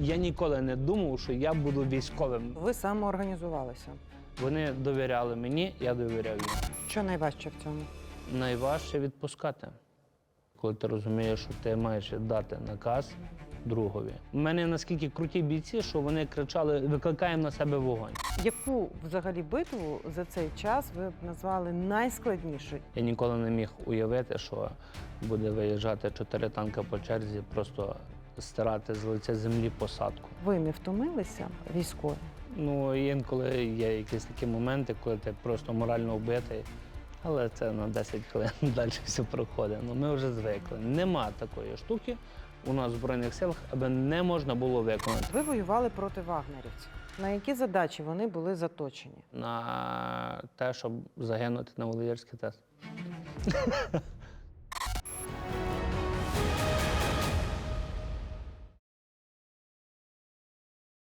Я ніколи не думав, що я буду військовим. Ви самоорганізувалися. Вони довіряли мені, я довіряв їм. Що найважче в цьому? Найважче відпускати, коли ти розумієш, що ти маєш дати наказ другові. У мене наскільки круті бійці, що вони кричали: викликаємо на себе вогонь. Яку взагалі битву за цей час ви б назвали найскладнішою? Я ніколи не міг уявити, що буде виїжджати чотири танка по черзі, просто стирати з лиця землі посадку. Ви не втомилися військові? Ну, інколи є якісь такі моменти, коли ти просто морально вбитий, але це на 10 хвилин далі все проходить. Ну, ми вже звикли. Нема такої штуки у нас в Збройних силах, аби не можна було виконати. Ви воювали проти вагнерівців. На які задачі вони були заточені? На те, щоб загинути на Володимирський тест.